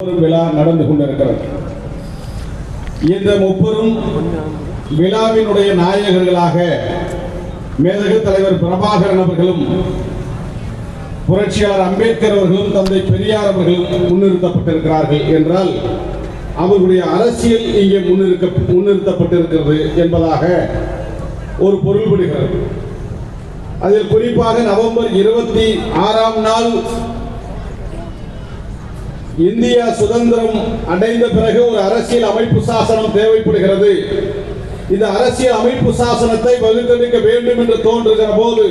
விழா நடந்து கொண்டிருக்கிறது. இந்த முப்பெரும் விழாவினுடைய நாயகர்களாக மேதகு தலைவர் பிரபாகரன் அவர்களும் புரட்சியாளர் அம்பேத்கர் அவர்களும் தந்தை பெரியார் அவர்களும் முன்னிறுத்தப்பட்டிருக்கிறார்கள் என்றால் அவர்களுடைய அரசியல் இங்கே முன்னிறுக்க முன்னிறுத்தப்பட்டிருக்கிறது என்பதாக ஒரு பொருள்படுகிறது. அதில் குறிப்பாக நவம்பர் இருபத்தி ஆறாம் நாள் இந்தியா சுதந்திரம் அடைந்த பிறகு ஒரு அரசியல் அமைப்பு சாசனம் தேவைப்படுகிறது. இந்த அரசியல் அமைப்பு சாசனத்தை வகுத்தெடுக்க வேண்டும் என்று தோன்றுகிற போது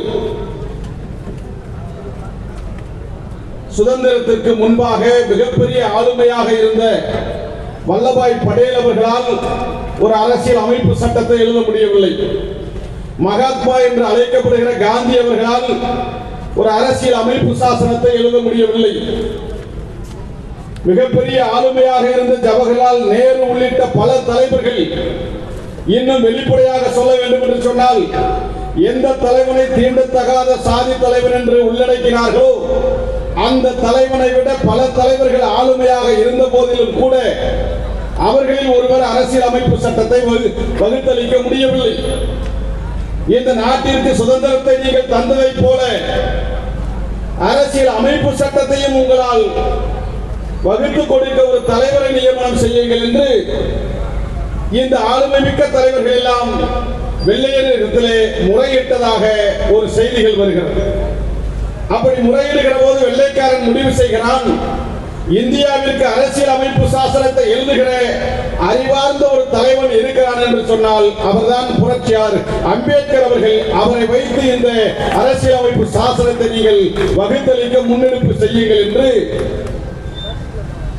சுதந்திரத்திற்கு முன்பாக மிகப்பெரிய ஆளுமையாக இருந்த வல்லபாய் படேல் அவர்களால் ஒரு அரசியல் அமைப்பு சட்டத்தை எழுத முடியவில்லை. மகாத்மா என்று அழைக்கப்படுகிற காந்தி அவர்களால் ஒரு அரசியல் அமைப்பு சாசனத்தை எழுத முடியவில்லை. மிகப்பெரிய ஆளுமையாக இருந்த ஜவஹர்லால் நேரு உள்ளிட்ட பல தலைவர்கள் இன்னும் வெளிப்படையாக சொல்ல வேண்டும் என்று சொன்னால் எந்த தலைவனை தீண்டத்தகாத சாதி தலைவன் என்று உள்ளடக்கினார்களோ அந்த தலைவனை விட பல தலைவர்கள் ஆளுமையாக இருந்த போதிலும் கூட அவர்களில் ஒருவர் அரசியல் அமைப்பு சட்டத்தை வகுத்தளிக்க முடியவில்லை. இந்த நாட்டிற்கு சுதந்திரத்தை நீங்கள் தந்ததைப் போல அரசியல் அமைப்பு சட்டத்தையும் உங்களால் வகுத்து கொடுக்க ஒரு தலைவரை நியமனம் செய்யுங்கள் என்று இந்த ஆளுமை மிக்க தலைவர்கள் எல்லாம் வெள்ளையரிடத்திலே முறையிட்டதாக ஒரு செய்திகள் வருகிறது. அப்படி முறையிடுகிற போது வெள்ளைக்காரன் முடிவு செய்கிறான் இந்தியாவிற்கு அரசியல் அமைப்பு சாசனத்தை எழுதுகிற அறிவார்ந்த ஒரு தலைவன் இருக்கிறான் என்று சொன்னால் அவர்தான் புரட்சியார் அம்பேத்கர் அவர்கள் அவரை வைத்து இந்த அரசியல் அமைப்பு சாசனத்தை நீங்கள் வகுத்தளிக்க முன்னெடுப்பு செய்யுங்கள் என்று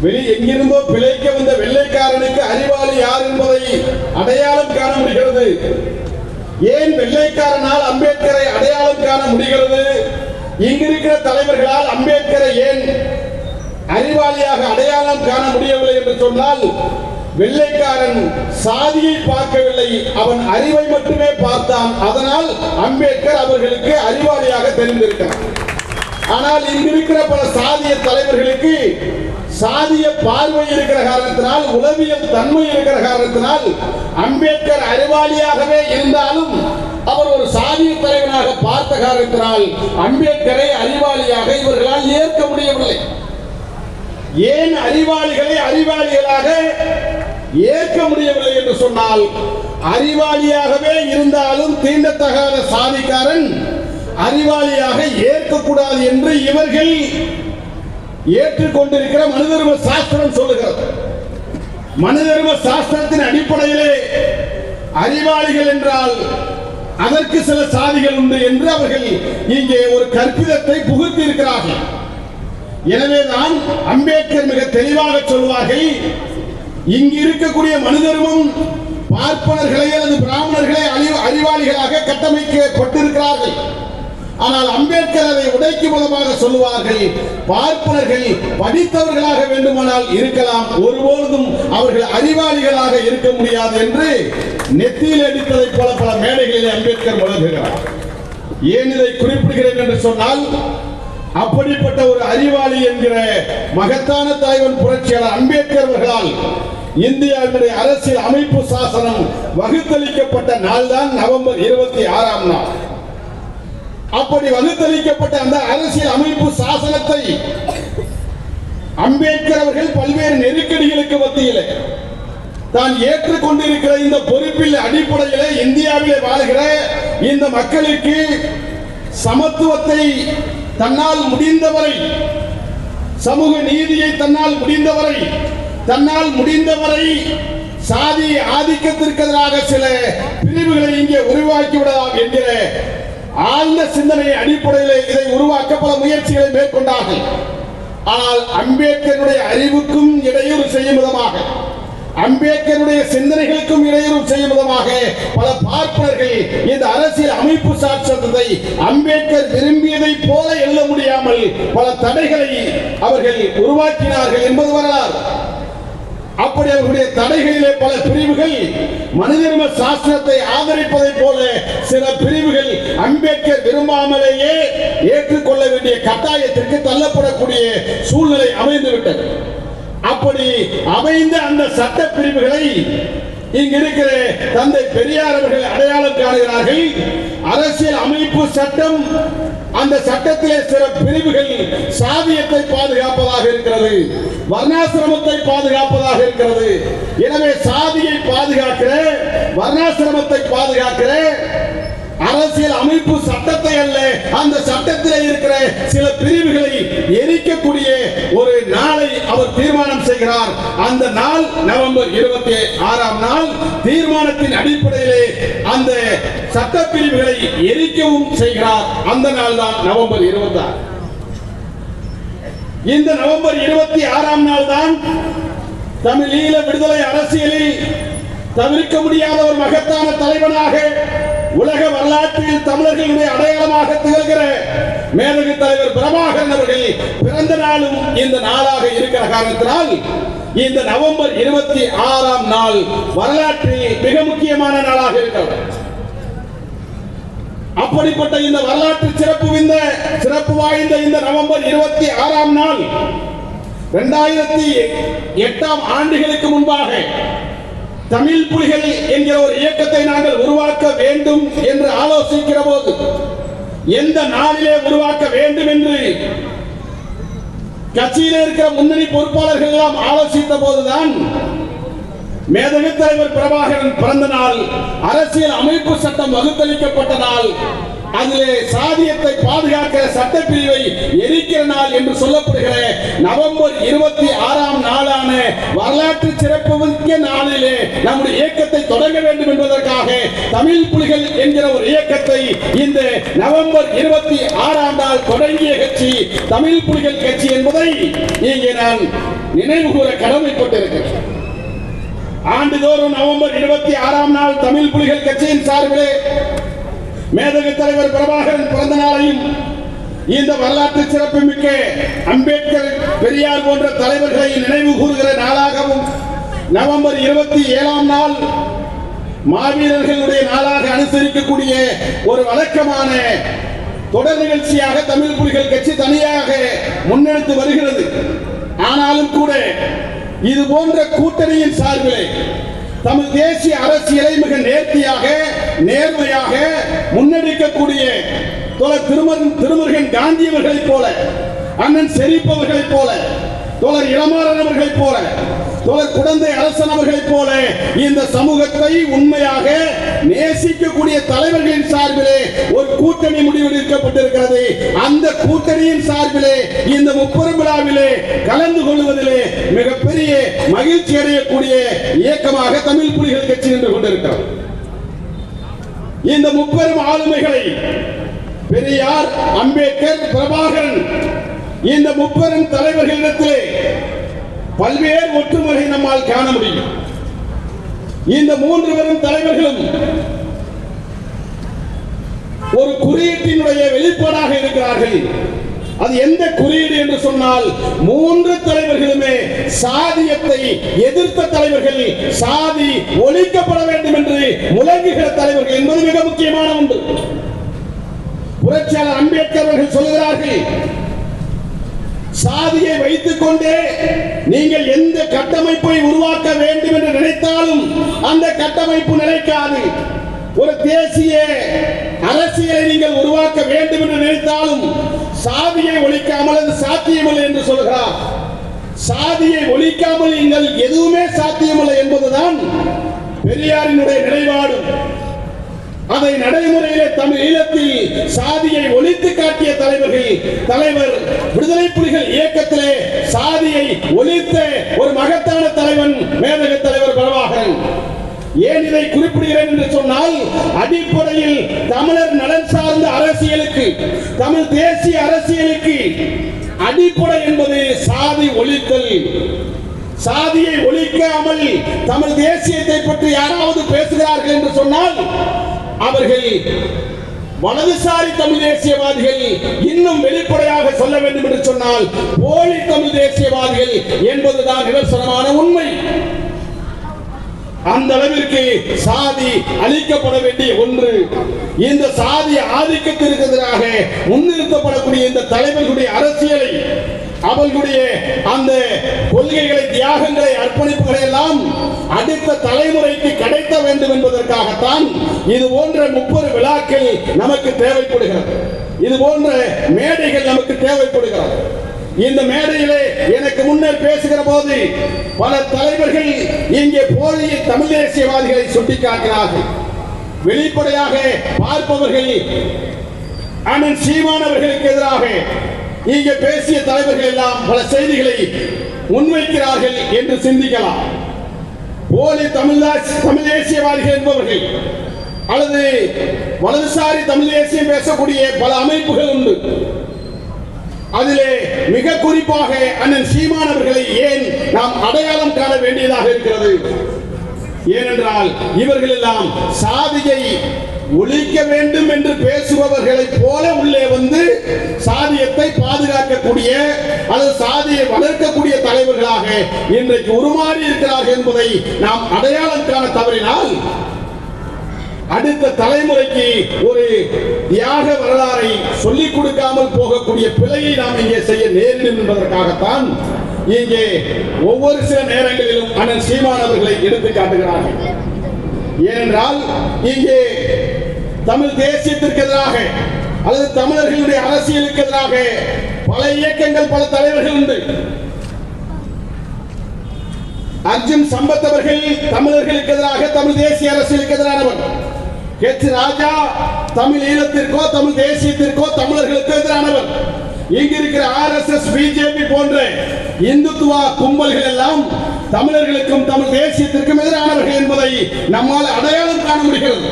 வெளி எங்கிருந்தோ பிழைக்க வந்த வெள்ளைக்காரனுக்கு அறிவாளி யார் என்பதை அடையாளம் காண முடிகிறது. ஏன் வெள்ளைக்காரனால் அம்பேத்கரை அடையாளம் காண முடிகிறது? இங்கிருக்கிற தலைவர்களால் அம்பேத்கரை ஏன் அறிவாளியாக அடையாளம் காண முடியவில்லை என்று சொன்னால் வெள்ளைக்காரன் சாதியை பார்க்கவில்லை அவன் அறிவை மட்டுமே பார்த்தான். அதனால் அம்பேத்கர் அவர்களுக்கு அறிவாளியாக தெரிந்திருக்கிறார். ஆனால் இங்கிருக்கிற பல சாதிய தலைவர்களுக்கு சாதிய பார்வை இருக்கிற காரணத்தினால் உளவியல் தன்மை இருக்கிற காரணத்தினால் அம்பேத்கர் அறிவாளியாகவே இருந்தாலும் அவர் ஒரு சாதிய தலைவனாக பார்த்த காரணத்தினால் அம்பேத்கரை அறிவாளியாக இவர்களால் ஏற்க முடியவில்லை. ஏன் அறிவாளிகளை அறிவாளிகளாக ஏற்க முடியவில்லை என்று சொன்னால் அறிவாளியாகவே இருந்தாலும் தீண்டத்தகாத சாதிக்காரன் அறிவாளியாக ஏற்கக்கூடாது என்று இவர்கள் ஏற்றுக்கொண்டிருக்கிற மனிதர்ம சாஸ்திரம் சொல்லுகிறது. மனிதர்ம சாஸ்திரத்தின் அடிப்படையிலே அறிவாளிகள் என்றால் அதற்கு சில சாதிகள் உண்டு என்று அவர்கள் இங்கே ஒரு கற்பிதத்தை புகுத்தி இருக்கிறார்கள் எனவேதான் அம்பேத்கர் மிக தெளிவாக சொல்வார்கள் இங்கு இருக்கக்கூடிய மனிதர்மும் பார்ப்பனர்களை அல்லது பிராமணர்களை அறிவு- அறிவாளிகளாக கட்டமைக்கப்பட்டிருக்கிறார்கள். ஆனால் அம்பேத்கர் அதை உடைக்கும் விதமாக சொல்லுவார்கள் பார்ப்பனர்கள் படித்தவர்களாக வேண்டுமானால் இருக்கலாம் ஒருபொழுதும் அவர்கள் அறிவாளிகளாக இருக்க முடியாது என்று நெத்தியில் அடித்ததைப் போல பல மேடைகளில் அம்பேத்கர் வழங்குகிறார் ஏன் இதை குறிப்பிடுகிறேன் என்று சொன்னால் அப்படிப்பட்ட ஒரு அறிவாளி என்கிற மகத்தான தலைவன் புரட்சியாளர் அம்பேத்கர் அவர்களால் இந்தியாவினுடைய அரசியல் அமைப்பு சாசனம் வகுத்தளிக்கப்பட்ட நாள்தான் நவம்பர் இருபத்தி ஆறாம் நாள். அப்படி வகுத்தளிக்கப்பட்ட அந்த அரசியல் அமைப்பு சாசனத்தை அம்பேத்கர் அவர்கள் பல்வேறு நெருக்கடிகளுக்கு மத்தியில் தான் ஏற்றுக்கொண்டிருக்கிற இந்த பொறுப்பில் அடிப்படையில இந்தியாவிலே வாழ்கிற இந்த மக்களுக்கு சமத்துவத்தை தன்னால் முடிந்தவரை சமூக நீதியை தன்னால் முடிந்தவரை தன்னால் முடிந்தவரை சாதி ஆதிக்கத்திற்கு எதிராக சில பிரிவுகளை இங்கே உருவாக்கி விடலாம் என்கிற ஆழ்ந்த சிந்தனை அடிப்படையில் இதை உருவாக்க பல முயற்சிகளை மேற்கொண்டார்கள். ஆனால் அம்பேத்கருடைய அறிவுக்கும் இடையூறு செய்யும் விதமாக அம்பேத்கருடைய சிந்தனைகளுக்கும் இடையூறு செய்யும் விதமாக பல பார்ப்பனர்கள் இந்த அரசியல் அமைப்பு சாட்சத்தை அம்பேத்கர் விரும்பியதை போல எழுத முடியாமல் பல தடைகளை அவர்கள் உருவாக்கினார்கள் என்பது வரலாறு. அப்படி அவர்களுடைய தடைகளிலே பல பிரிவுகள் மனிதர்ம சாஸ்திரத்தை ஆதரிப்பதைப் போல சில பிரிவுகள் அம்பேத்கர் விரும்பாமலேயே ஏற்றுக்கொள்ள வேண்டிய கட்டாயத்திற்கு தள்ளப்படக்கூடிய சூழ்நிலை அமைந்துவிட்டது. அப்படி அமைந்த அந்த சட்ட பிரிவுகளை இங்கு இருக்கிற தந்தை பெரியார் அவர்கள் அடையாளம் காணுகிறார்கள். அரசியல் அமைப்பு சட்டம் அந்த சட்டத்திலே சில பிரிவுகள் சாதியத்தை பாதுகாப்பதாக இருக்கிறது. வர்ணாசிரமத்தை பாதுகாப்பதாக இருக்கிறது. எனவே சாதியை பாதுகாக்கிற வர்ணாசிரமத்தை பாதுகாக்கிற அரசியல் அமைப்பு சட்டத்தை அல்ல அந்த சட்டத்தில் இருக்கிற சில பிரிவுகளை எரிக்கக்கூடிய ஒரு நாளை அவர் தீர்மானம் செய்கிறார். அந்த நாள் நவம்பர் இருபத்தி ஆறாம் நாள் தீர்மானத்தின் அடிப்படையிலே அந்த சட்ட பிரிவுகளை எரிக்கவும் செய்கிறார். அந்த நாள் தான் நவம்பர் இருபத்தி ஆறு இந்த நவம்பர் இருபத்தி ஆறாம் நாள் தான் தமிழீழ விடுதலை அரசியலில் தவிர்க்க முடியாத ஒரு மகத்தான தலைவனாக உலக வரலாற்றில் தமிழர்களுடைய அடையாளமாக திகழ்கிற மேலகு தலைவர் பிரபாகரன் அவர்கள் பிறந்த நாளும் இந்த நாளாக இருக்கிற காரணத்தினால் இந்த நவம்பர் இருபத்தி ஆறாம் நாள் வரலாற்றில் மிக முக்கியமான நாளாக இருக்கிறது. அப்படிப்பட்ட இந்த வரலாற்று சிறப்பு இந்த சிறப்பு வாய்ந்த இந்த நவம்பர் இருபத்தி ஆறாம் நாள் இரண்டாயிரத்தி எட்டாம் ஆண்டுகளுக்கு முன்பாக தமிழ் புலிகள் என்கிற ஒரு இயக்கத்தை நாங்கள் உருவாக்க வேண்டும் என்று ஆலோசிக்கிற போது எந்த நாளிலே உருவாக்க வேண்டும் என்று கட்சியிலே இருக்கிற முன்னணி பொறுப்பாளர்கள் எல்லாம் ஆலோசித்த போதுதான் மேதகு தலைவர் பிரபாகரன் பிறந்த நாள் அரசியல் அமைப்பு சட்டம் வகுத்தளிக்கப்பட்ட நாள் அதிலே சாதியத்தை பாதுகாக்கிற சட்டப்பிரிவை எரிக்கிற நாள் என்று சொல்லப்படுகிற நவம்பர் இருபத்தி ஆறாம் நாளான வரலாற்று சிறப்பு மிக்க நாளிலே நம்முடைய இயக்கத்தை தொடங்க வேண்டும் என்பதற்காக தமிழ் புலிகள் என்கிற ஒரு இயக்கத்தை இந்த நவம்பர் இருபத்தி ஆறாம் நாள் தொடங்கிய கட்சி தமிழ் புலிகள் கட்சி என்பதை இங்கே நான் நினைவு கூற கடமைப்பட்டிருக்கிறேன். ஆண்டுதோறும் நவம்பர் இருபத்தி ஆறாம் நாள் தமிழ் புலிகள் கட்சியின் சார்பிலே மேதகு தலைவர் பிரபாகரன் பிறந்த நாளையும் இந்த வரலாற்று சிறப்புமிக்க அம்பேத்கர் பெரியார் போன்ற தலைவர்களை நினைவு கூறுகிற நாளாகவும் நவம்பர் இருபத்தி ஏழாம் நாள் மாவீரர்களுடைய நாளாக அனுசரிக்கக்கூடிய ஒரு வழக்கமான தொடர் நிகழ்ச்சியாக தமிழ் புலிகள் கட்சி தனியாக முன்னெடுத்து வருகிறது. ஆனாலும் கூட இது போன்ற கூட்டணியின் சார்பிலே தமது தேசிய அரசியலை மிக நேர்த்தியாக நேர்மையாக முன்னெடுக்கக்கூடிய தோழர் திருமகன் காந்தியவர்களைப் போல அண்ணன் செழிப்பவர்களைப் போல தோழர் இளமாறன் போல தோழர் குடந்தை அரசன் போல இந்த சமூகத்தை உண்மையாக நேசிக்கக்கூடிய தலைவர்களின் சார்பிலே ஒரு கூட்டணி முடிவெடுக்கப்பட்டிருக்கிறது. அந்த கூட்டணியின் சார்பிலே இந்த முப்பெரும் விழாவிலே கலந்து கொள்வதிலே மிகப்பெரிய மகிழ்ச்சி அடையக்கூடிய இயக்கமாக தமிழ் புலிகள் கட்சி நின்று கொண்டிருக்கிறது. இந்த முப்பெரும் ஆளுமைகளை பெரியார் அம்பேத்கர் பிரபாகரன் இந்த முப்பெரும் தலைவர்களிடத்திலே பல்வேறு ஒற்றுமுறை நம்மால் காண முடியும். இந்த மூன்று பெரும் தலைவர்களும் ஒரு குறியீட்டினுடைய வெளிப்பாடாக இருக்கிறார்கள். அது எந்த குறியீடு என்று சொன்னால் மூன்று தலைவர்களுமே சாதியத்தை எதிர்த்த தலைவர்கள் சாதி ஒழிக்கப்பட வேண்டும் என்று முழங்குகிற தலைவர்கள் என்பது மிக முக்கியமான ஒன்று. புரட்சியாளர் அம்பேத்கர் அவர்கள் சொல்கிறார்கள் சாதியை வைத்துக் கொண்டே நீங்கள் எந்த கட்டமைப்பை உருவாக்க வேண்டும் என்று நினைத்தாலும் அந்த கட்டமைப்பு நிலைக்காது. ஒரு தேசிய அரசியலை நீங்கள் உருவாக்க வேண்டும் என்று நினைத்தாலும் சாதியை ஒழிக்காமல் அது சாத்தியமில்லை என்று சொல்கிறார். சாதியை ஒழிக்காமல் நீங்கள் எதுவுமே சாத்தியமில்லை என்பதுதான் பெரியாரினுடைய நிலைப்பாடு. அதை நடைமுறையிலே தமிழ் ஈழத்தில் சாதியை ஒழித்து காட்டிய தலைவர்கள் தலைவர் விடுதலை புலிகள் இயக்கத்திலே சாதியை ஒழித்த ஒரு மகத்தான தலைவன் மேதக தலைவர் பிரபாகரன் ஏன் இதை குறிப்பிடுகிறேன் என்று சொன்னால் அடிப்படையில் தமிழர் நலன் சார்ந்த அரசியலுக்கு தமிழ் தேசிய அரசியலுக்கு அடிப்படை என்பது சாதி ஒழித்தல். சாதியை ஒழிக்காமல் தமிழ் தேசியத்தை பற்றி யாராவது பேசுகிறார்கள் என்று சொன்னால் அவர்கள் வலதுசாரி தமிழ் தேசியவாதிகள் இன்னும் வெளிப்படையாக சொல்ல வேண்டும் என்று சொன்னால் போலி தமிழ் தேசியவாதிகள் என்பதுதான் நிதர்சனமான உண்மை. அந்த அளவிற்கு சாதி அழிக்கப்பட வேண்டிய ஒன்று. இந்த சாதி ஆதிக்கத்திற்கு எதிராக முன்னிறுத்தப்படக்கூடிய இந்த தலைவர்களுடைய அரசியலை அவர்களுடைய அந்த கொள்கைகளை தியாகங்களை அர்ப்பணிப்புகளை எல்லாம் அடுத்த தலைமுறைக்கு வேண்டும் என்பதற்காகத்தான் இது போன்ற முப்பது விழாக்கள் நமக்கு தேவைப்படுகிறது. இது போன்ற மேடைகள் நமக்கு தேவைப்படுகிறது. இந்த மேடையிலே எனக்கு முன்னர் பேசுகிற போது பல தலைவர்கள் இங்கே போதிய தமிழ் தேசியவாதிகளை சுட்டிக்காட்டினார்கள். வெளிப்படையாக பார்ப்பவர்கள் அண்ணன் சீமானவர்களுக்கு எதிராக இங்கே பேசிய தலைவர்கள் எல்லாம் பல செய்திகளை முன்வைக்கிறார்கள் என்று சிந்திக்கலாம். போலி தமிழ் தமிழ் தேசியவாதிகள் என்பவர்கள் அல்லது வலதுசாரி தமிழ் தேசியம் பேசக்கூடிய பல அமைப்புகள் உண்டு. அதிலே மிக குறிப்பாக அண்ணன் சீமான் அவர்களை ஏன் நாம் அடையாளம் காண வேண்டியதாக இருக்கிறது? ஏனென்றால் இவர்கள் எல்லாம் சாதியை ஒழிக்க வேண்டும் என்று பேசுபவர்களை போல உள்ளே வந்து சாதியத்தை பாதுகாக்கக்கூடிய அல்லது சாதியை வளர்க்கக்கூடிய தலைவர்களாக இன்றைக்கு உருமாறி இருக்கிறார்கள் என்பதை நாம் அடையாளம் காண தவறினால் அடுத்த தலைமுறைக்கு ஒரு தியாக வரலாறை சொல்லிக் கொடுக்காமல் போகக்கூடிய பிழையை நாம் இங்கே செய்ய நேரிடும் என்பதற்காகத்தான் இங்கே ஒவ்வொரு சில நேரங்களிலும் அண்ணன் சீமானவர்களை எடுத்து காட்டுகிறார்கள் ஏனென்றால் இங்கே தமிழ் தேசியத்திற்கு எதிராக அல்லது தமிழர்களுடைய அரசியலுக்கு எதிராக பல இயக்கங்கள் பல தலைவர்கள் உண்டு. அர்ஜுன் சம்பத் அவர்கள் தமிழர்களுக்கு எதிராக தமிழ் தேசிய அரசியலுக்கு எதிரானவர். ஹெச் ராஜா தமிழ் ஈழத்திற்கோ தமிழ் தேசியத்திற்கோ தமிழர்களுக்கு எதிரானவர். இங்க இருக்கிற ஆர் எஸ் எஸ் பிஜேபி போன்ற இந்துத்துவ கும்பல்கள் எல்லாம் தமிழர்களுக்கும் தமிழ் தேசியத்திற்கும் எதிரானவர்கள் என்பதை நம்மால் அடையாளம் காண முடிகிறது.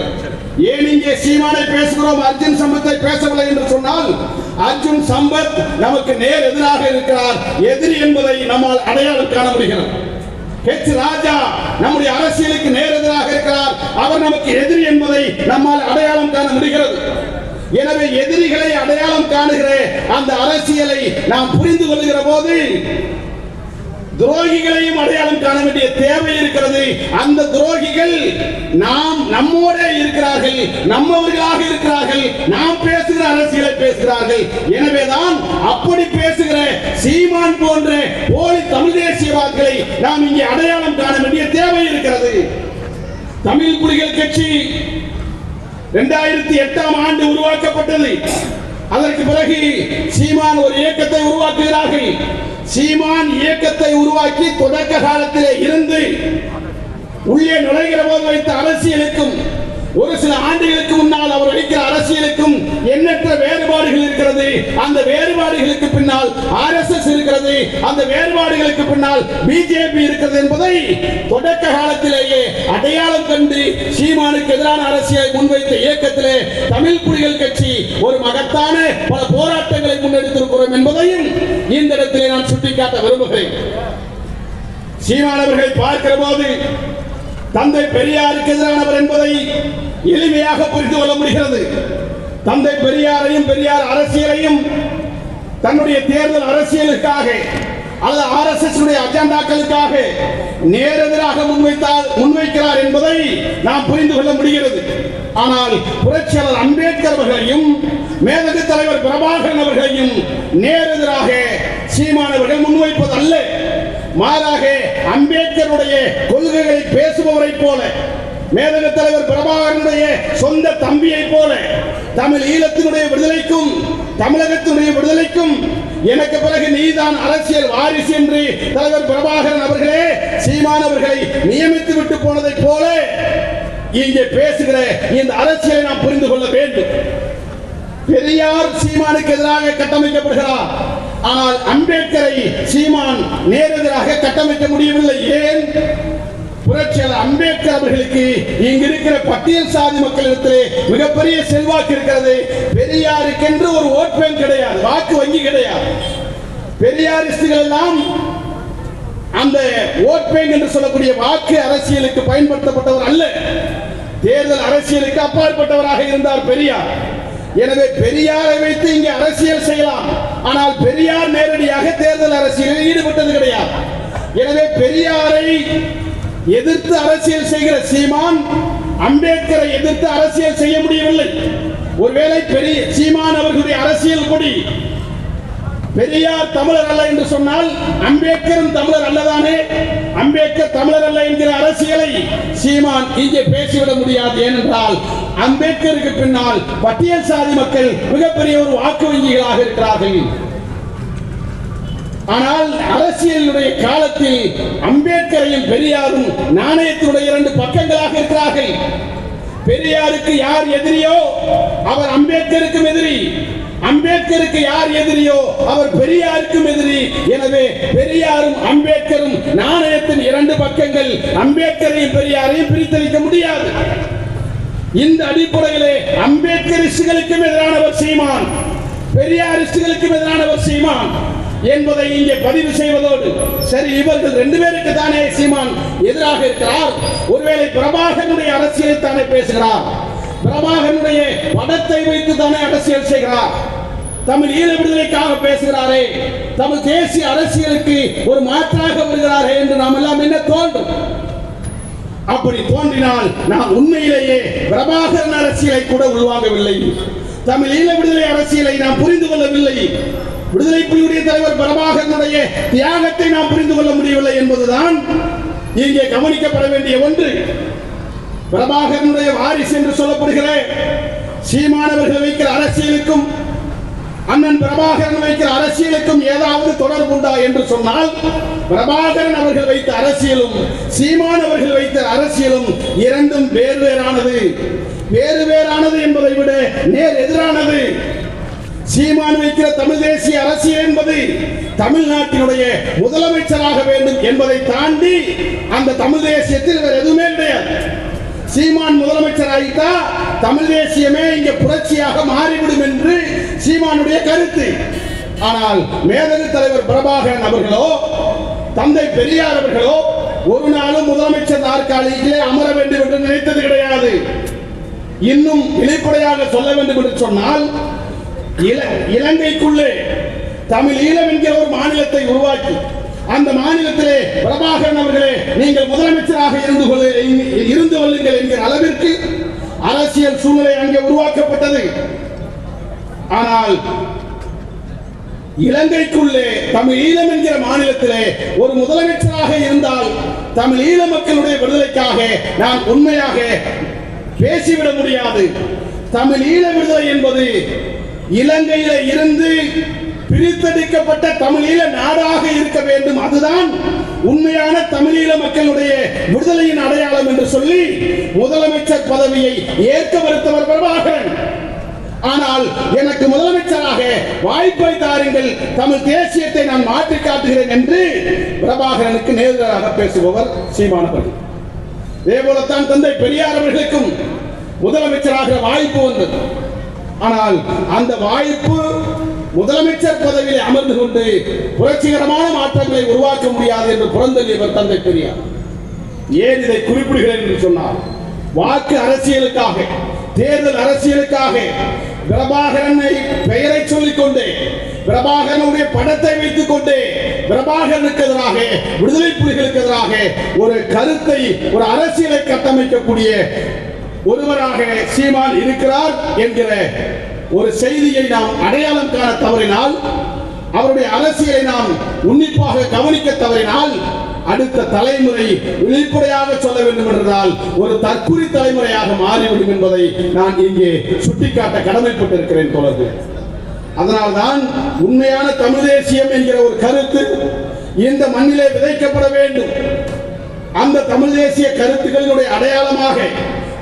ஏன் இங்கே சீமானை பேசுகிறோம்? அர்ஜுன் சம்பத்தை பேசவில்லை என்று சொன்னால் அர்ஜுன் சம்பத் நமக்கு நேர் எதிராக இருக்கிறார். எதிரி என்பதை நம்மால் அடையாளம் காண முடிகிறது. ஹெச் ராஜா நம்முடைய அரசியலுக்கு நேர் எதிராக இருக்கிறார். அவர் நமக்கு எதிரி என்பதை நம்மால் அடையாளம் காண முடிகிறது. எனவே எதிரிகளை அடையாளம் காணுகிற அந்த அரசியலை நாம் புரிந்து கொள்கிற போது துரோகிகளையும் அடையாளம் காண வேண்டிய தேவை இருக்கிறது. அந்த துரோகிகள் நாம் நம்மோட இருக்கிறார்கள் நம்மவர்களாக இருக்கிறார்கள் நாம் பேசுகிற அரசியலை பேசுகிறார்கள். எனவேதான் அப்படி பேசுகிற சீமான் போன்ற போலி தமிழ் தேசியவாதிகளை நாம் இங்கே அடையாளம் காண வேண்டிய தேவை இருக்கிறது. தமிழ் புலிகள் கட்சி இரண்டாயிரத்தி எட்டாம் ஆண்டு உருவாக்கப்பட்டது. அதற்கு பிறகு சீமான் ஒரு இயக்கத்தை உருவாக்குகிறார்கள். சீமான் இயக்கத்தை உருவாக்கி தொடக்க காலத்திலே இருந்து உள்ளே நுழைகிற போது வைத்த அரசியலுக்கும் ஒரு சில ஆண்டுகளுக்கு முன்னால் அவர் வைக்கிற அரசியலுக்கும் எண்ணற்ற வேறுபாடுகள் இருக்கிறது. அந்த வேறுபாடுகளுக்கு பின்னால் ஆர்எஸ்எஸ் இருக்கிறது. அந்த வேறுபாடுகளுக்கு பின்னால் பிஜேபி இருக்கிறது என்பதை தொடக்க காலத்திலேயே அடையாளம் கண்டு சீமானுக்கு எதிரான அரசியலை முன்வைத்த இயக்கத்திலே தமிழ் புலிகள் கட்சி ஒரு மகத்தான பல போராட்டங்களை முன்னெடுத்திருக்கிறோம் என்பதையும் இந்த இடத்திலே நான் சுட்டிக்காட்ட விரும்புகிறேன். சீமானவர்கள் பார்க்கிற போது தந்தை பெரியாருக்கு எதிரானவர் என்பதை எளிமையாக புரிந்து கொள்ள முடிகிறது. தந்தை பெரியாரையும் பெரியார் அரசியலையும் தன்னுடைய தேர்தல் அரசியலுக்காக அல்லது ஆர் எஸ் எஸ் அஜெண்டாக்களுக்காக நேரெதிராக முன்வைத்தால் முன்வைக்கிறார் என்பதை நாம் புரிந்து கொள்ள முடிகிறது. ஆனால் புரட்சியாளர் அம்பேத்கர் அவர்களையும் மேலது தலைவர் பிரபாகரன் அவர்களையும் நேரெதிராக சீமானவர்கள் முன்வைப்பது அல்ல மாறாக அம்பேத்கருடைய கொள்கைகளை பேசுபவரை போல மேலக தலைவர் பிரபாகரனுடைய சொந்த தம்பியை போல தமிழ் ஈழத்தினுடைய விடுதலைக்கும் தமிழகத்தினுடைய விடுதலைக்கும் எனக்கு பிறகு நீதான் அரசியல் வாரிசு என்று தலைவர் பிரபாகரன் அவர்களே சீமான் அவர்களை நியமித்து விட்டு போனதை போல இங்கே பேசுகிற இந்த அரசியலை நாம் புரிந்து கொள்ள வேண்டும். பெரியார் சீமானுக்கு எதிராக கட்டமைக்கப்படுகிறார். ஆனால் அம்பேத்கரை சீமான் நேரெதிராக கட்டமைக்க முடியவில்லை. ஏன்? புரட்சியாளர் அம்பேத்கர் அவர்களுக்கு இங்கு இருக்கிற பட்டியல் சாதி மக்களிடத்திலே மிகப்பெரிய செல்வாக்கு இருக்கிறது. பெரியாருக்கென்று ஒரு ஓட் பேங்க் கிடையாது வாக்கு வங்கி கிடையாது. பெரியாரிஸ்டுகள் எல்லாம் அந்த ஓட் பேங்க் என்று சொல்லக்கூடிய வாக்கு அரசியலுக்கு பயன்படுத்தப்பட்டவர் அல்ல. தேர்தல் அரசியலுக்கு அப்பாற்பட்டவராக இருந்தார் பெரியார். எனவே பெரியாரை வைத்து இங்கே அரசியல் செய்யலாம். ஆனால் பெரியார் நேரடியாக தேர்தல் அரசியலில் ஈடுபட்டது கிடையாது. எனவே பெரியாரை எதிர்த்து அரசியல் செய்கிற சீமான் அம்பேத்கரை எதிர்த்து அரசியல் செய்ய முடியவில்லை. ஒருவேளை பெரிய சீமான் அவர்களுடைய அரசியல் கொடி பெரியார் தமிழர் அல்ல என்று சொன்னால் அம்பேத்கரும் தமிழர் அல்லதானே? அம்பேத்கர் தமிழர் அல்ல என்கிற அரசியலை சீமான் இங்கே பேசிவிட முடியாது ஏனென்றால் அம்பேத்கருக்கு பின்னால் பட்டியல் சாதி மக்கள் மிகப்பெரிய ஒரு வாக்கு வங்கிகளாக இருக்கிறார்கள். ஆனால் அரசியலுடைய காலத்தில் அம்பேத்கரையும் பெரியாரும் நாணயத்தினுடைய இரண்டு பக்கங்களாக இருக்கிறார்கள். பெரியாருக்கு யார் எதிரியோ அவர் அம்பேத்கருக்கும் எதிரி. அம்பேத்கருக்கு யார் எதிரியோ அவர் பெரியாருக்கும் எதிரி. எனவே பெரியாரும் அம்பேத்கரும் நாணயத்தின் இரண்டு பக்கங்கள் அம்பேத்கரையும் பெரியாரையும் பிரித்தளிக்க முடியாது. இந்த அடிப்படையிலே அம்பேத்கரிஸ்டுகளுக்கும் எதிரானவர் சீமான். பெரியாரிஸ்டுகளுக்கும் எதிரானவர் சீமான் என்பதை இங்கே பதிவு செய்வதோடு சரி இவர்கள் ரெண்டு பேருக்கு தானே சீமான் எதிராக இருக்கிறார்? ஒருவேளை பிரபாகனுடைய அரசியலை தானே பேசுகிறார்? பிரபாகனுடைய படத்தை வைத்து தானே அரசியல் செய்கிறார்? தமிழ் ஈழ விடுதலைக்காக பேசுகிறாரே. தமிழ் தேசிய அரசியலுக்கு ஒரு மாற்றாக வருகிறாரே என்று நாம் எல்லாம் என்ன தோன்றும்? அப்படி தோன்றினால் நான் உண்மையிலேயே பிரபாகரன் அரசியலை கூட உள்வாங்கவில்லை. தமிழ் ஈழ விடுதலை அரசியலை நாம் புரிந்து கொள்ளவில்லை. விடுதலை புலியுடைய தலைவர் பிரபாகரனுடைய தியாகத்தை நாம் புரிந்து கொள்ள முடியவில்லை என்பதுதான் இங்கே கவனிக்கப்பட வேண்டிய ஒன்று. பிரபாகரனுடைய வாரிசு என்று சொல்லப்படுகிற சீமானவர்கள் வைக்கிற அரசியலுக்கும் அண்ணன் பிரபாகரன் வைக்கிற அரசியலுக்கும் ஏதாவது தொடர்பு உண்டா என்று சொன்னால் பிரபாகரன் அவர்கள் வைத்த அரசியலும் சீமான் அவர்கள் வைத்த அரசியலும் இரண்டும் வேறு வேறானது. வேறு வேறானது என்பதை விட நேர் எதிரானது. சீமான் வைக்கிற தமிழ் தேசிய அரசியல் என்பது தமிழ்நாட்டினுடைய முதலமைச்சராக வேண்டும் என்பதை தாண்டி அந்த தமிழ் தேசியத்தில் வேறு எதுவுமே கிடையாது. சீமான் முதலமைச்சர் ஆகிட்டா தமிழ் தேசியமே இங்கே புரட்சியாக மாறிவிடும் என்று சீமானுடைய கருத்து. ஆனால் மேதகு தலைவர் பிரபாகரன் அவர்களோ தந்தை பெரியார் அவர்களோ ஒரு நாளும் முதலமைச்சர் நாற்காலியிலே அமர வேண்டும் என்று நினைத்தது கிடையாது. இன்னும் வெளிப்படையாக சொல்ல வேண்டும் என்று சொன்னால் இல- இலங்கைக்குள்ளே தமிழ் ஈழம் என்கிற ஒரு மாநிலத்தை உருவாக்கி அந்த மாநிலத்திலே பிரபாகரன் அவர்களே நீங்கள் முதலமைச்சராக இருந்து கொள்ள இருந்து கொள்ளுங்கள் என்கிற அளவிற்கு அரசியல் சூழ்நிலை அங்கே உருவாக்கப்பட்ட ஆனால் இலங்கைக்குள்ளே தமிழ் ஈழம் என்கிற மாநிலத்திலே ஒரு முதலமைச்சராக இருந்தால் தமிழ் ஈழ மக்களுடைய விடுதலைக்காக நான் உண்மையாக பேசிவிட முடியாது. தமிழ் ஈழ விடுதலை என்பது இலங்கையில இருந்து பிரித்தெடுக்கப்பட்ட தமிழீழ நாடாக இருக்க வேண்டும். அதுதான் உண்மையான தமிழீழ மக்களுடைய விடுதலையின் அடையாளம் என்று சொல்லி முதலமைச்சர் பதவியை ஏற்க மறுத்தவர் பிரபாகரன். ஆனால் எனக்கு முதலமைச்சராக வாய்ப்பை தாருங்கள். தமிழ் தேசியத்தை நான் மாற்றி காட்டுகிறேன் என்று பிரபாகரனுக்கு நேரடியாக பேசுபவர் சீமானவர்கள் இதே போலத்தான் தந்தை பெரியார் அவர்களுக்கும் முதலமைச்சராக வாய்ப்பு வந்தது. ஆனால் அந்த வாய்ப்பு முதலமைச்சர் பதவியில் அமர்ந்து கொண்டு புரட்சிகரமான மாற்றங்களை உருவாக்க முடியாது என்று புறந்தள்ளியவர் தந்தை பெரியார். ஏன் இதை குறிப்பிடுகிறேன் என்று சொன்னார் வாக்கு அரசியலுக்காக தேர்தல் அரசியலுக்காக பிரபாகரனை பெயரை சொல்லிக் கொண்டே பிரபாகரனுடைய படத்தை வைத்துக் கொண்டே பிரபாகரனுக்கு எதிராக விடுதலை புலிகளுக்கு எதிராக ஒரு கருத்தை ஒரு அரசியலை கட்டமைக்கக்கூடிய ஒருவராக சீமான் இருக்கிறார் என்கிற ஒரு செய்தியை நாம் அடையாளம் காண தவறினால் அவருடைய அரசியலை நாம் உன்னிப்பாக கவனிக்க தவறினால் அடுத்த தலைமுறை வெளிப்படையாக சொல்ல வேண்டும் என்றால் ஒரு தற்குறி தலைமுறையாக மாறிவிடும் என்பதை நான் இங்கே சுட்டிக்காட்ட கடமைப்பட்டிருக்கிறேன் தோழர்கள். அதனால்தான் உண்மையான தமிழ் தேசியம் என்கிற ஒரு கருத்து இந்த மண்ணிலே விதைக்கப்பட வேண்டும். அந்த தமிழ் தேசிய கருத்துக்களினுடைய அடையாளமாக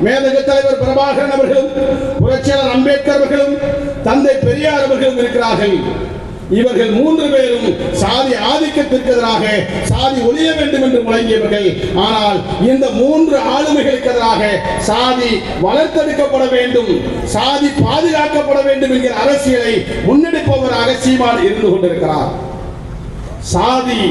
மேதகு தலைவர் பிரபாகரன் அவர்களும் புரட்சியாளர் அம்பேத்கர் அவர்களும் தந்தை பெரியார் அவர்களும் இருக்கிறார்கள். இவர்கள் மூன்று பேரும் சாதி ஆதிக்கத்திற்கு எதிராக சாதி ஒழிய வேண்டும் என்று முழங்கியவர்கள். ஆனால் இந்த மூன்று ஆளுமைகளுக்கு எதிராக சாதி வளர்த்தெடுக்கப்பட வேண்டும் சாதி பாதுகாக்கப்பட வேண்டும் என்கிற அரசியலை முன்னெடுப்பவராக சீமான் இருந்து கொண்டிருக்கிறார். சாதி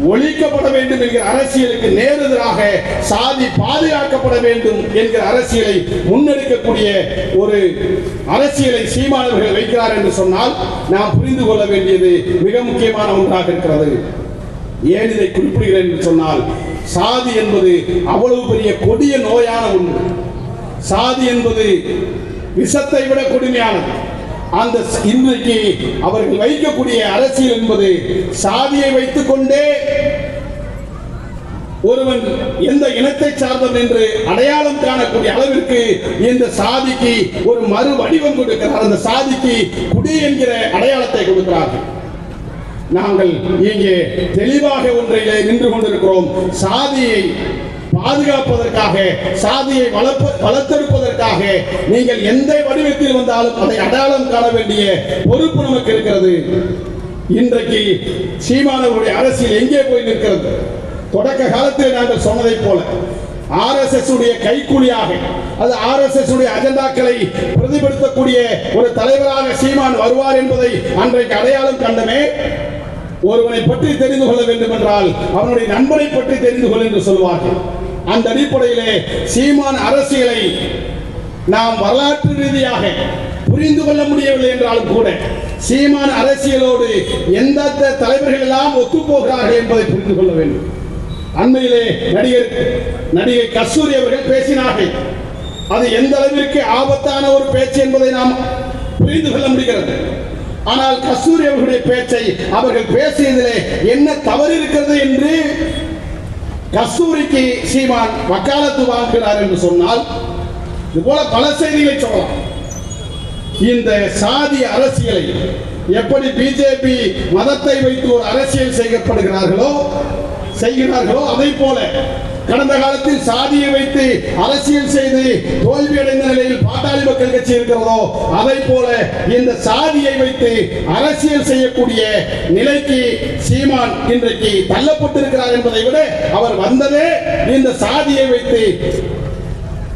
ஒழிக்கப்பட வேண்டும் என்கிற அரசியலுக்கு நேரெதிராக சாதி பாதுகாக்கப்பட வேண்டும் என்கிற அரசியலை முன்னெடுக்கக்கூடிய ஒரு அரசியலை சீமானவர்கள் வைக்கிறார் என்று சொன்னால் நாம் புரிந்து கொள்ள வேண்டியது மிக முக்கியமான ஒன்றாக இருக்கிறது. ஏன் இதை குறிப்பிடுகிறேன் என்று சொன்னால் சாதி என்பது அவ்வளவு பெரிய கொடிய நோயான ஒன்று. சாதி என்பது விஷத்தை விட கொடுமையானது. அந்த இன்றைக்கு அவர்கள் வைக்கக்கூடிய அரசியல் என்பது சாதியை வைத்துக் கொண்டே ஒருவன் எந்த இனத்தை சார்ந்தவன் என்று அடையாளம் காணக்கூடிய அளவிற்கு இந்த சாதிக்கு ஒரு மறு வடிவம் கொடுக்கிறார். அந்த சாதிக்கு குடி என்கிற அடையாளத்தை கொடுக்கிறார்கள். நாங்கள் இங்கே தெளிவாக ஒன்றிலே நின்று கொண்டிருக்கிறோம். சாதியை பாதுகாப்பதற்காக சாதியை வளர்ப்ப வளர்த்தெடுப்பதற்காக நீங்கள் எந்த வடிவத்தில் வந்தாலும் அதை அடையாளம் காண வேண்டிய பொறுப்பு நமக்கு இருக்கிறது. இன்றைக்கு சீமானவருடைய அரசியல் எங்கே போய் நிற்கிறது? தொடக்க காலத்தில் நாங்கள் சொன்னதைப் போல ஆர்எஸ்எஸ் உடைய கைக்கூலியாக அது ஆர்எஸ்எஸ் உடைய அஜெண்டாக்களை பிரதிபலித்தக்கூடிய ஒரு தலைவராக சீமான் வருவார் என்பதை அன்றைக்கு அடையாளம் கண்டமே ஒருவனை பற்றி தெரிந்து கொள்ள வேண்டும் என்றால் அவனுடைய நண்பனை பற்றி தெரிந்து கொள் என்று சொல்வார்கள். அந்த அடிப்படையிலே சீமான் அரசியலை நாம் வரலாற்று ரீதியாக புரிந்து கொள்ள முடியவில்லை என்றாலும் கூட சீமான் அரசியலோடு எந்த தலைவர்கள் எல்லாம் ஒத்துப்போகிறார்கள் என்பதை புரிந்து கொள்ள வேண்டும். அண்மையிலே நடிகர் நடிகை கஸ்தூரி அவர்கள் பேசினார்கள் அது எந்த அளவிற்கு ஆபத்தான ஒரு பேச்சு என்பதை நாம் புரிந்து கொள்ள முடிகிறது. ஆனால் கஸ்தூரி அவர்களுடைய பேச்சை அவர்கள் பேசியதிலே என்ன தவறு இருக்கிறது என்று கஸ்தூரிக்கு சீமான் வக்காலத்து வாங்குகிறார் என்று சொன்னால் இது போல பல செய்திகளை சொல்லலாம். இந்த சாதி அரசியலை எப்படி பிஜேபி மதத்தை வைத்து ஒரு அரசியல் செய்யப்படுகிறார்களோ செய்கிறார்களோ அதை போல கடந்த காலத்தில் சாதியை வைத்து அரசியல் செய்து தோல்வியடைந்த நிலையில் பாட்டாளி மக்கள் கட்சி இருக்கிறதோ அதை போல இந்த சாதியை வைத்து அரசியல் செய்யக்கூடிய நிலைக்கு சீமான் இன்றைக்கு தள்ளப்பட்டிருக்கிறார் என்பதை விட அவர் வந்ததே இந்த சாதியை வைத்து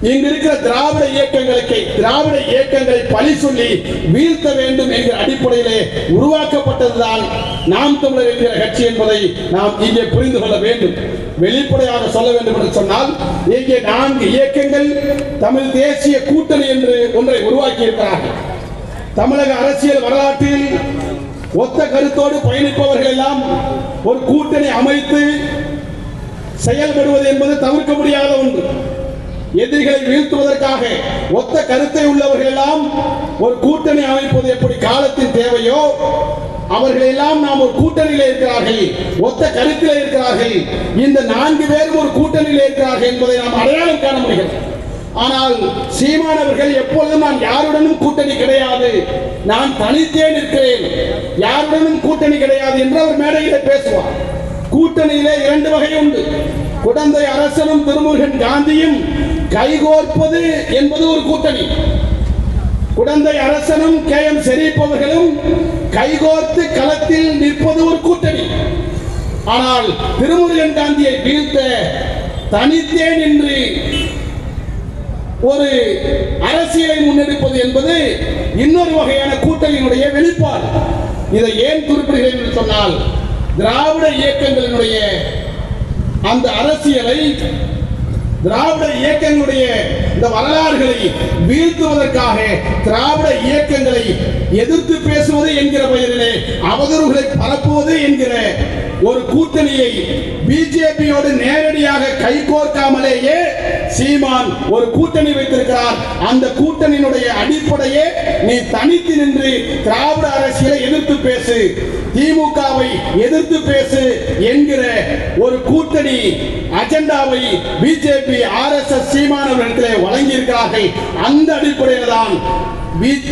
இங்கு இருக்கிற திராவிட இயக்கங்களுக்கு திராவிட இயக்கங்களை பழி சொல்லி வீழ்த்த வேண்டும் என்கிற அடிப்படையிலே உருவாக்கப்பட்டதுதான் நாம் தமிழர் என்கிற கட்சி என்பதை நாம் இங்கே புரிந்து கொள்ள வேண்டும். வெளிப்படையாக சொல்ல வேண்டும் என்று சொன்னால் இங்கே நான்கு இயக்கங்கள் தமிழ் தேசிய கூட்டணி என்று ஒன்றை உருவாக்கி இருக்கிறார்கள் தமிழக அரசியல் வரலாற்றில் ஒத்த கருத்தோடு பயணிப்பவர்கள் எல்லாம் ஒரு கூட்டணி அமைத்து செயல்படுவது என்பது தவிர்க்க முடியாத ஒன்று. எதிரிகளை வீழ்த்துவதற்காக ஒத்த கருத்தை உள்ளவர்கள் எல்லாம் ஒரு கூட்டணி அமைப்பது எப்படி காலத்தின் தேவையோ அவர்கள் எல்லாம் நாம் ஒரு கூட்டணியில் இருக்கிறார்கள் ஒத்த கருத்தில் இருக்கிறார்கள். இந்த நான்கு பேரும் ஒரு கூட்டணியில் இருக்கிறார்கள் என்பதை நாம் அடையாளம் காண முடிகிறது. ஆனால் சீமானவர்கள் எப்பொழுதும் நான் யாருடனும் கூட்டணி கிடையாது. நான் தனித்தே நிற்கிறேன். யாருடனும் கூட்டணி கிடையாது என்று அவர் மேடையிலே பேசுவார். கூட்டணியிலே இரண்டு வகை உண்டு. குடந்தை அரசனும் திருமுருகன் காந்தியும் கைகோர்ப்பது என்பது ஒரு கூட்டணி. குடந்தை அரசனும் கே எம் ஷெரீப் அவர்களும் கைகோர்த்து களத்தில் நிற்பது ஒரு கூட்டணி. ஆனால் திருமுருகன் காந்தியை வீழ்த்த தனித்தே நின்று ஒரு அரசியலை முன்னெடுப்பது என்பது இன்னொரு வகையான கூட்டணியினுடைய வெளிப்பாடு. இதை ஏன் குறிப்பிடுகிறேன் என்று சொன்னால் திராவிட இயக்கங்களினுடைய அந்த அரசியலை திராவிட இயக்கங்களுடைய இந்த வரலாறுகளை வீழ்த்துவதற்காக திராவிட இயக்கங்களை எதிர்த்து பேசுவது என்கிற பெயரிலே அவதூறுகளை பரப்புவது என்கிற ஒரு கூட்டணியை பிஜேபியோடு நேரடியாக கைகோர்க்காமலேயே சீமான் ஒரு கூட்டணி வைத்திருக்கிறார். அந்த கூட்டணியினுடைய அடிப்படையே நீ தனித்து நின்று திராவிட அரசியலை எதிர்த்து பேசு. திமுகவை எதிர்த்து பேசு என்கிற ஒரு கூட்டணி அஜெண்டாவை பிஜேபி ஆர்எஸ்எஸ் சீமானவர்களிடத்திலே வழங்கியிருக்கிறார்கள். அந்த அடிப்படையில் தான்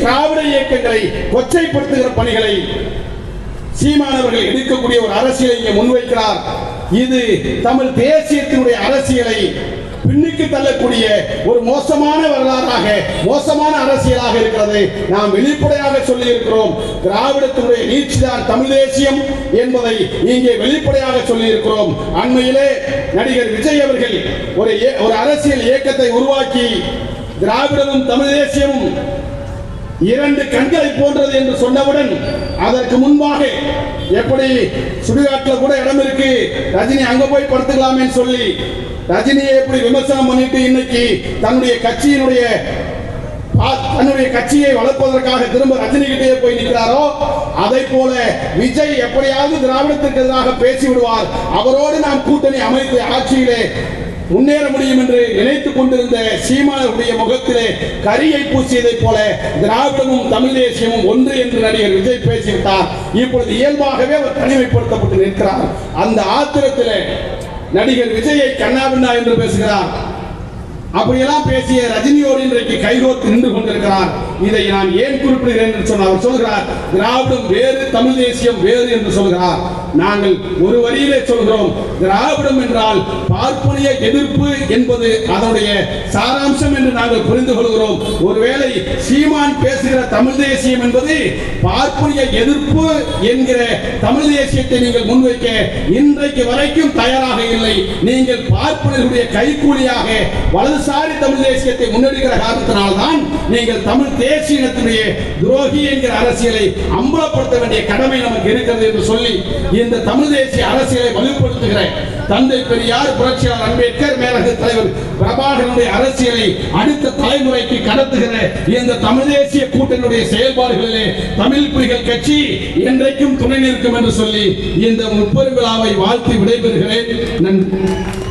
திராவிட இயக்கங்களை கொச்சைப்படுத்துகிற பணிகளை சீமானவர்கள் எடுக்கக்கூடிய ஒரு அரசியலை இங்கே முன்வைக்கிறார். இது தமிழ் தேசியத்தினுடைய அரசியலை பின்னுக்கு தள்ளக்கூடிய ஒரு மோசமான வரலாறாக மோசமான அரசியலாக இருக்கிறது நாம் வெளிப்படையாக சொல்லி இருக்கிறோம் திராவிடத்தினுடைய நீச்சிதான் தமிழ் தேசியம் என்பதை இங்கே வெளிப்படையாக சொல்லி இருக்கிறோம் அண்மையிலே நடிகர் விஜய் அவர்கள் ஒரு ஒரு அரசியல் இயக்கத்தை உருவாக்கி திராவிடமும் தமிழ் தேசியமும் இரண்டு கண்களை போன்றது என்று சொன்னவுடன் அதற்கு முன்பாக எப்படி சுடுகாட்டில் கூட இடம் இருக்கு? ரஜினி அங்க போய் படுத்துக்கலாமே சொல்லி ரஜினியை எப்படி விமர்சனம் பண்ணிட்டு இன்னைக்கு தன்னுடைய கட்சியினுடைய தன்னுடைய கட்சியை வளர்ப்பதற்காக திரும்ப ரஜினி கிட்டே போய் நிற்கிறாரோ அதை போல விஜய் எப்படியாவது திராவிடத்திற்கு எதிராக பேசி விடுவார். அவரோடு நாம் கூட்டணி அமைத்து ஆட்சியிலே முன்னேற முடியும் என்று நினைத்துக் கொண்டிருந்த சீமானருடைய முகத்திலே கரியை பூசியதைப் போல திராவிடமும் தமிழ் தேசியமும் ஒன்று என்று நடிகர் விஜய் பேசிவிட்டார். இப்பொழுது இயல்பாகவே அவர் தனிமைப்படுத்தப்பட்டு நிற்கிறார். அந்த ஆத்திரத்திலே நடிகர் விஜயை கண்ணாபின்னா என்று பேசுகிறார். அப்படியெல்லாம் பேசிய ரஜினியோடு இன்றைக்கு கைகோர்த்து நின்று கொண்டிருக்கிறார். இதை நான் ஏன் குறிப்பிடுகிறேன் என்று சொன்ன அவர் சொல்கிறார் திராவிடம் வேறு தமிழ் தேசியம் வேறு என்று சொல்கிறார். நாங்கள் ஒரு வரியிலே சொல்கிறோம் திராவிடம் என்றால் பார்ப்பனிய எதிர்ப்பு என்பது அதனுடைய சாராம்சம் என்று நாங்கள் புரிந்து கொள்கிறோம். ஒருவேளை சீமான் பேசுகிற தமிழ் தேசியம் என்பது பார்ப்பனிய எதிர்ப்பு என்கிற தமிழ் தேசியத்தை நீங்கள் முன்வைக்க இன்றைக்கு வரைக்கும் தயாராக இல்லை. நீங்கள் பார்ப்பனர்களுடைய கைகூலியாக வலதுசாரி தமிழ் தேசியத்தை முன்னெடுக்கிற காரணத்தினால்தான் நீங்கள் தமிழ் தேசிய இனத்தினுடைய துரோகி என்கிற அரசியலை அம்பலப்படுத்த வேண்டிய கடமை நமக்கு இருக்கிறது என்று சொல்லி இந்த தமிழ் தேசிய அரசியலை வலுப்படுத்துகிற தந்தை பெரியார் புரட்சியாளர் அம்பேத்கர் மேலக தலைவர் பிரபாகரனுடைய அரசியலை அடுத்த தலைமுறைக்கு கடத்துகிற இந்த தமிழ் தேசிய கூட்டணியுடைய செயல்பாடுகளிலே தமிழ் புலிகள் கட்சி என்றைக்கும் துணை நிற்கும் என்று சொல்லி இந்த முப்பெரும் விழாவை வாழ்த்தி விடைபெறுகிறேன். நன்றி.